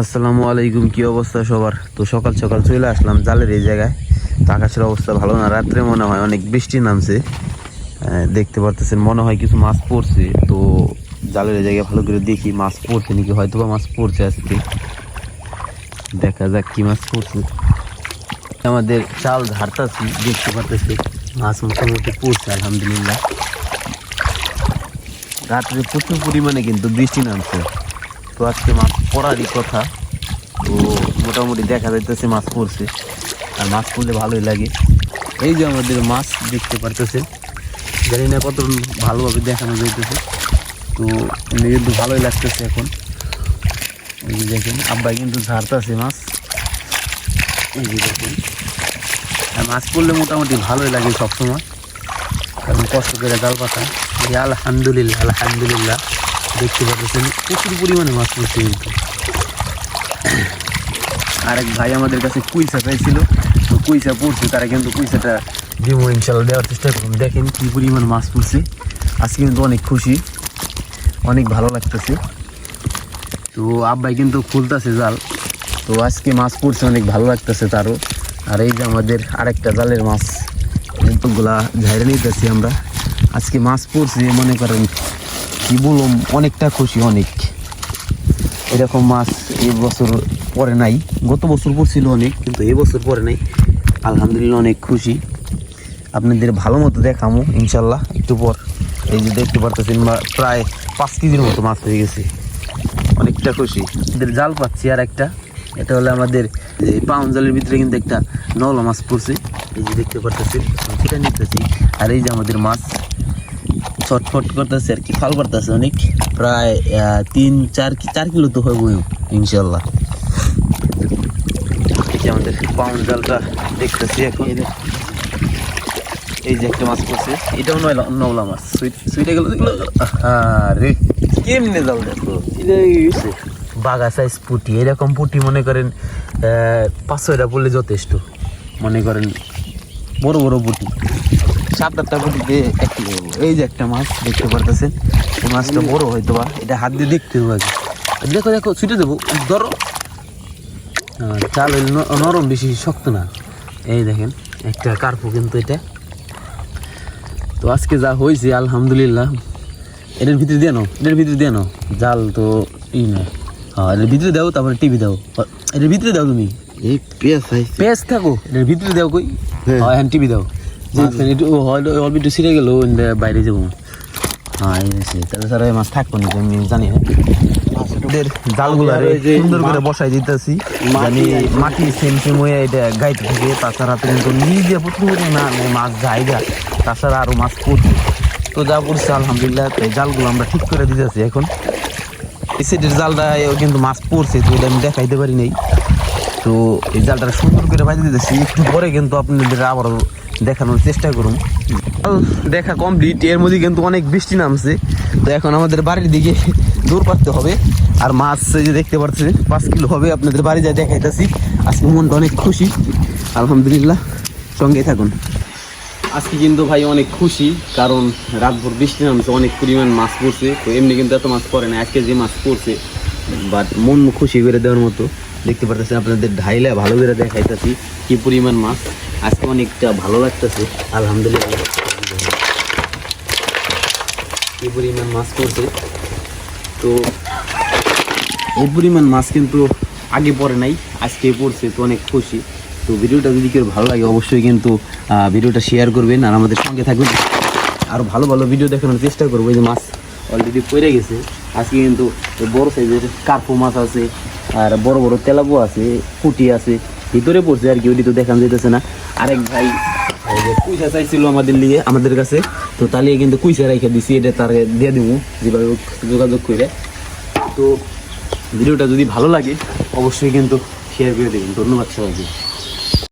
আসসালামু আলাইকুম, কি অবস্থা সবার? তো সকাল সকাল চলে আসলাম জালের এই জায়গায়। তো আকাশের অবস্থা ভালো না, রাত্রে মনে হয় অনেক বৃষ্টি নামছে। দেখতে পারতেছেন, মনে হয় কিছু মাছ পড়ছে। তো জালের এই জায়গায় ভালো করে দেখি মাছ পড়ছে নাকি হয়তো বা মাছ পড়ছে আজকে। দেখা যাক কি মাছ পড়ছে। আমাদের চাল ঝাড়তাছি দেখতে পারতেছি, মাছ মোটামুটি পড়ছে, আলহামদুলিল্লাহ। রাত্রে প্রচুর পরিমাণে কিন্তু বৃষ্টি নামছে। তো আজকে মাছ পড়ারই কথা। তো মোটামুটি দেখা যাইতেছে মাছ পড়ছে। আর মাছ পড়লে ভালোই লাগে। এই যে আমাদের মাছ দেখতে পারতেছে জানি না কত ভালোভাবে দেখানো যাইতেছে। তো কিন্তু ভালোই লাগতেছে এখন। এই যে দেখেন, আব্বাই কিন্তু ঝাড়তেছে মাছ। এই যে দেখেন। আর মাছ পড়লে মোটামুটি ভালোই লাগে সবসময়। কারণ কষ্ট করে জাল পাতা। আলহামদুলিল্লাহ আলহামদুলিল্লাহ। দেখতে পাচ্ছেন, প্রচুর পরিমাণে মাছ পড়ছে কিন্তু আরেক ভাই আমাদের কাছে কুইসা চাইছিল তো কুইসা পড়ছে, তারা কিন্তু কুইসাটা দিব ইনশাল্লাহ, দেওয়ার চেষ্টা করুন। দেখেন কী পরিমাণ মাছ পড়ছে। আজকে কিন্তু অনেক খুশি, অনেক ভালো লাগতেছে। তো আব্বাই কিন্তু খুলতেছে জাল। তো আজকে মাছ পড়ছে, অনেক ভালো লাগতেছে তারও। আর এই যে আমাদের আরেকটা জালের মাছগুলা ঝাইরে নিতেছি আমরা। আজকে মাছ পড়ছে, মনে করেন কি বললাম অনেকটা খুশি, অনেক। এরকম মাছ এই বছর পরে নাই। গত বছর পড়ছিল অনেক, কিন্তু এই বছর পরে নাই। আলহামদুলিল্লাহ অনেক খুশি। আপনাদের ভালো মতো দেখামো, ইনশাল্লাহ, একটু পর। এই যে দেখতে পারতেছেন প্রায় পাঁচ কেজির মতো মাছ হয়ে গেছে। অনেকটা খুশি। এদের জাল পাচ্ছি আর একটা। এটা হলো আমাদের এই পাউন জালের ভিতরে কিন্তু একটা নলা মাছ পড়ছে। এই যে দেখতে পারতেছি সেটা নিতেছি। আর এই যে আমাদের মাছ ছটফট করতেছে আর কি ফাল করতেছে অনেক। প্রায় তিন চার কি- চার কিলো তো হবে ইনশাল্লাহ আমাদের পাউন জালটা দেখতেছি এখন। এই যে একটা মাছ পড়ছে। এটাও নয়লা নওলা মাছ। সুইট সুইটে গেল দেখল? আরে কেমনে জাল দেখো? বাগা সাইজ পুটি। এরকম পুটি মনে করেন আহ, পাঁচ ছয়টা পড়লে যথেষ্ট। মনে করেন বড় বড় পুটি। সাত আটটা পুটিতে এক কিলো। এই যে একটা মাছ দেখতে পারতেছেন। এই মাছটা বড় হয়তো বা এটা হাত দিয়ে দেখতে হবে আগে। দেখো দেখো ছুটে দেবো ধরো। চাল নরম বেশি শক্ত না। এই দেখেন একটা কার্পু কিন্তু এটা। তো আজকে যা হয়েছে আলহামদুলিল্লাহ। এটার ভিতরে দিয়ে নাও এটার ভিতরে দিয়ে নাও। জাল তো ই না। হ্যাঁ এটার ভিতরে দাও তারপরে টিভি দাও। এটার ভিতরে দাও তুমি। এই পেঁয়াজ পেঁয়াজ থাকো এটার ভিতরে দাও কই। হ্যাঁ। হ্যাঁ হ্যাঁ টিভি দাও। অল্প একটু ছিঁড়ে গেলো বাইরে যাব। হ্যাঁ তাহলে স্যার মাছ থাকব না আমি জানি। না জালগুলারে সুন্দর করে বসাই দিতেছি। মাটি সেম সেম হয়ে এটা গাইতে থাকে তাছাড়া তো কিন্তু নিজে প্রথম না মাছ জায়গা তাছাড়া আরও মাছ পড়ছে তো যা পড়ছে আলহামদুলিল্লাহ জালগুলো আমরা ঠিক করে দিতেছি এখন। সেটের জালটা কিন্তু মাছ পড়ছে তো এটা আমি দেখাইতে পারি নাই। তো এই জালটা সুন্দর করে বাজিয়ে দিতেছি একটু পরে কিন্তু আপনাদের আবারও দেখানোর চেষ্টা করুন। দেখা কমপ্লিট এর মধ্যে কিন্তু অনেক বৃষ্টি নামছে। তো এখন আমাদের বাড়ির দিকে দূর পারতে হবে। আর মাছ যে দেখতে পাচ্ছেন পাঁচ কিলো হবে। আপনাদের বাড়ি যা দেখাইতেছি। আজকে মনটা অনেক খুশি। আলহামদুলিল্লাহ সঙ্গে থাকুন। আজকে কিন্তু ভাই অনেক খুশি কারণ রাতভর বৃষ্টি নামছে অনেক পরিমাণ মাছ পড়ছে। তো এমনি কিন্তু এত মাছ পড়ে না আজকে যে মাছ পড়ছে। বাট মন খুশি করে দেওয়ার মতো। দেখতে পারতেছেন আপনাদের ঢাইলে ভালো করে দেখাইতেছি কি পরিমাণ মাছ। আজকে অনেকটা ভালো লাগতেছে, আলহামদুলিল্লাহ। কি পরিমাণ মাছ পড়ছে তো এই পরিমাণ মাছ কিন্তু আগে পড়ে নাই, আজকে পড়ছে, তো অনেক খুশি। তো ভিডিওটা যদি কেউ ভালো লাগে, অবশ্যই কিন্তু ভিডিওটা শেয়ার করবেন আর আমাদের সঙ্গে থাকবেন। আরও ভালো ভালো ভিডিও দেখানোর চেষ্টা করব। এই যে মাছ অলরেডি পড়ে গেছে। আজকে কিন্তু বড় সাইজের কার্পো মাছ আছে আর বড় বড় তেলাপো আছে পুটি আছে। ভিতরে পড়ছে আর কি ওটি তো দেখান যেতেছে না। আরেক ভাই কুইসা চাইছিল আমাদের লিগে আমাদের কাছে। তো তালিয়ে কিন্তু কুইসা রেখে দিছি, এটা তার দিয়ে দেবো যেভাবে যোগাযোগ করে তো ভিডিওটা যদি ভালো লাগে, অবশ্যই কিন্তু শেয়ার করে দেবেন। ধন্যবাদ সবাইকে।